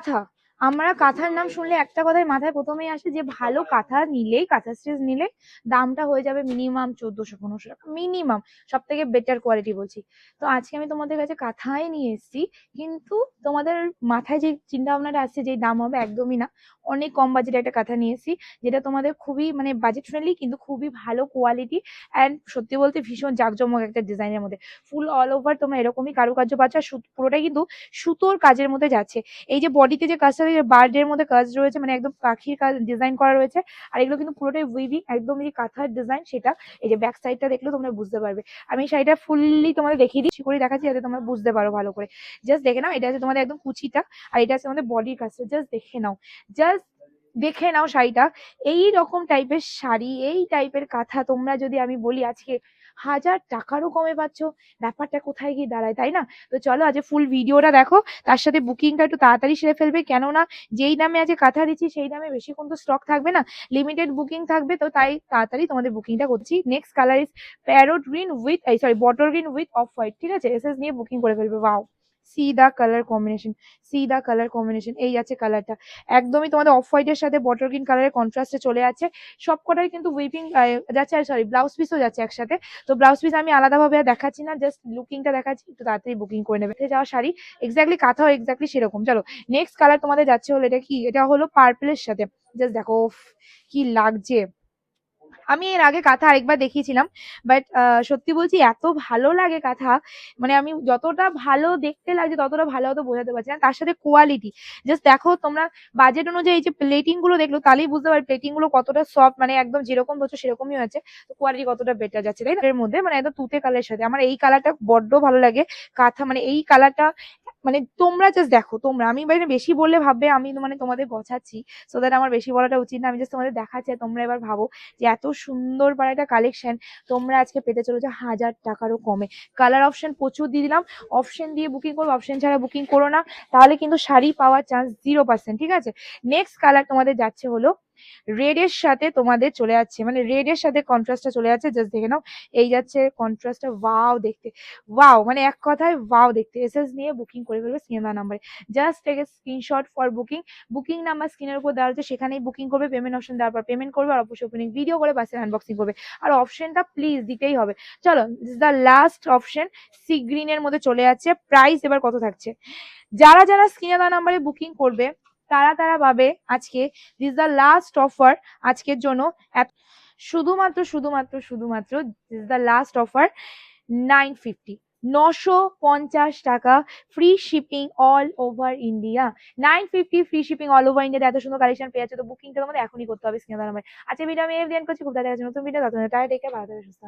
কাঁথা। আমরা কাঁথার নাম শুনলে একটা কথাই মাথায় প্রথমেই আসে যে, ভালো কাঁথা নিলেই, কাঁথা স্টিচ নিলে দামটা হয়ে যাবে মিনিমাম চোদ্দশো, পনেরোশো টাকা। মিনিমাম সব থেকে বেটার কোয়ালিটি বলছি। তো আজকে আমি তোমাদের কাছে কাঁথাই নিয়ে এসেছি, কিন্তু তোমাদের মাথায় যে চিন্তা ভাবনাটা আসছে যে দাম হবে একদমই না অনেক কম বাজেটে একটা কাঁথা নিয়েছি, যেটা তোমাদের খুবই মানে বাজেট ফ্রেন্ডলি কিন্তু খুবই ভালো কোয়ালিটি অ্যান্ড সত্যি বলতে ভীষণ জাঁকজমক একটা ডিজাইনের মধ্যে। ফুল অল ওভার তোমরা এরকমই কারুকার্য পাচ্ছ পুরোটাই কিন্তু সুতোর কাজের মধ্যে যাচ্ছে। এই যে বডিতে যে কাজটা রয়েছে বার্ডের মধ্যে কাজ রয়েছে মানে একদম পাখির কাজ ডিজাইন করা রয়েছে, আর এগুলো কিন্তু পুরোটাই উইভিং একদম যে কাঁথার ডিজাইন সেটা এই যে ব্যাক সাইডটা দেখলেও তোমরা বুঝতে পারবে। আমি শাড়িটা ফুললি তোমাদের দেখিয়ে দিচ্ছি, করে দেখাচ্ছি যাতে তোমরা বুঝতে পারো ভালো করে। জাস্ট দেখে নাও, এটা আছে তোমাদের একদম কুচিটা, আর এটা আছে তোমাদের বডির কাজটা। জাস্ট দেখে নাও। জাস্ট দেখে নাও শাড়িটা। এই রকম টাইপের শাড়ি, এই টাইপের কাঁথা তোমরা যদি আমি বলি আজকে হাজার টাকারও কমে পাচ্ছ। ব্যাপারটা কোথায় গিয়ে দাঁড়ায়, তাই না? তো চলো আজ ফুল ভিডিওটা দেখো। তার সাথে বুকিংটা একটু তাড়াতাড়ি সেরে ফেলবে। কেননা যেই দামে আজকে কাঁথা দিচ্ছি, সেই দামে বেশিক্ষণ তো স্টক থাকবে না। লিমিটেড বুকিং থাকবে, তো তাই তাড়াতাড়ি তোমাদের বুকিংটা করছি। Next colour is parrot green with sorry bottle green with off white ঠিক আছে? এসএস নিয়ে বুকিং করে ফেলবে wow see the colour combination see the colour combination এই আছে কালারটা একদমই তোমাদের অফ হোয়াইটের সাথে বটল গ্রিন কালারের কন্ট্রাস্টে চলে যাচ্ছে সবকটাই কিন্তু উইপিং যাচ্ছে, আর সরি ব্লাউজ পিসও যাচ্ছে একসাথে। তো ব্লাউজ পিস আমি আলাদাভাবে দেখাচ্ছি না জাস্ট লুকিংটা দেখাচ্ছি, একটু তাড়াতাড়ি বুকিং করে নেবে। যাওয়া শাড়ি এক্স্যাক্টলি কাঁথাও এক্স্যাক্টলি সেরকম। চলো নেক্সট কালার তোমাদের যাচ্ছে হলো এটা কি? এটা হলো পার্পলের সাথে। জাস্ট দেখো কি লাগছে। আমি এর আগে কাঁথা আরেকবার দেখিয়েছিলাম বাট সত্যি বলছি এত ভালো লাগে কাঁথা মানে আমি যতটা ভালো দেখতে লাগছে ততটা ভালো হয়তো বোঝাতে পারছি না, তার সাথে কোয়ালিটি জাস্ট দেখো তোমরা বাজেট অনুযায়ী যে প্লেটিংগুলো দেখল তাহলেই বুঝতে পারবে প্লেটিংগুলো কতটা সফট মানে একদম যেরকম ধরছো সেরকমই হয়েছে, তো কোয়ালিটি কতটা বেটার যাচ্ছে, তাই এর মধ্যে মানে একদম তুতে কালারের সাথে। আমার এই কালারটা বড্ড ভালো লাগে, কাঁথা মানে এই কালারটা মানে তোমরা জাস্ট দেখো, তোমরা। আমি মানে বেশি বললে ভাববে, আমি মানে তোমাদের গছাচ্ছি। সো দ্যাট আমার বেশি বলাটা উচিত না। আমি জাস্ট তোমাদের দেখাচ্ছি তোমরা এবার ভাবো যে এত সুন্দর পারা একটা কালেকশন তোমরা আজকে পেতে চলেছো হাজার টাকারও কমে। কালার অপশন প্রচুর দিয়ে দিলাম। অপশন দিয়ে বুকিং করো অপশন ছাড়া বুকিং করো না। তাহলে কিন্তু শাড়ি পাওয়ার চান্স জিরো পার্সেন্ট ঠিক আছে? নেক্সট কালার তোমাদের যাচ্ছে হলো রেড এর সাথে তোমাদের চলে যাচ্ছে মানে রেড এর সাথে কন্ট্রাস্টটা চলে যাচ্ছে জাস্ট দেখে নাও, এই যাচ্ছে কন্ট্রাস্টটা ওয়াও দেখতে ওয়াও মানে এক কথায় ওয়াও দেখতে এসএস নিয়ে বুকিং করে ফেলবে স্ক্রিনার নাম্বারে just a screenshot for booking booking number স্ক্রিনের উপর দেওয়া হচ্ছে সেখানেই বুকিং করবে পেমেন্ট অপশন দেওয়ার পর পেমেন্ট করবে, আর অবশ্যই ওপেনিং ভিডিও করে বাসের আনবক্সিং করবে। আর অপশনটা প্লিজ দিতেই হবে। চলো দ্য লাস্ট অপশন সি গ্রিনের মধ্যে চলে যাচ্ছে প্রাইস এবার কত থাকছে? যারা যারা স্ক্রিনে দেওয়া নাম্বারে বুকিং করবে তারা তারা পাবে আজকে দিস দ্য লাস্ট অফার আজকের জন্য শুধুমাত্র শুধুমাত্র শুধুমাত্র this the last offer nine fifty নশো পঞ্চাশ টাকা free shipping all over India nine fifty free shipping all over ইন্ডিয়াতে এত সুন্দর কালেকশন পেয়ে যাচ্ছে, তো বুকিংটা তোমাদের এখনই করতে হবে, স্ক্রিনে নাম্বার আচ্ছা ভিডিও আমি এফ করছি, খুব তাড়াতাড়ি নতুন ভিডিও ততক্ষণ টাটা টেকে ভালো সুস্থ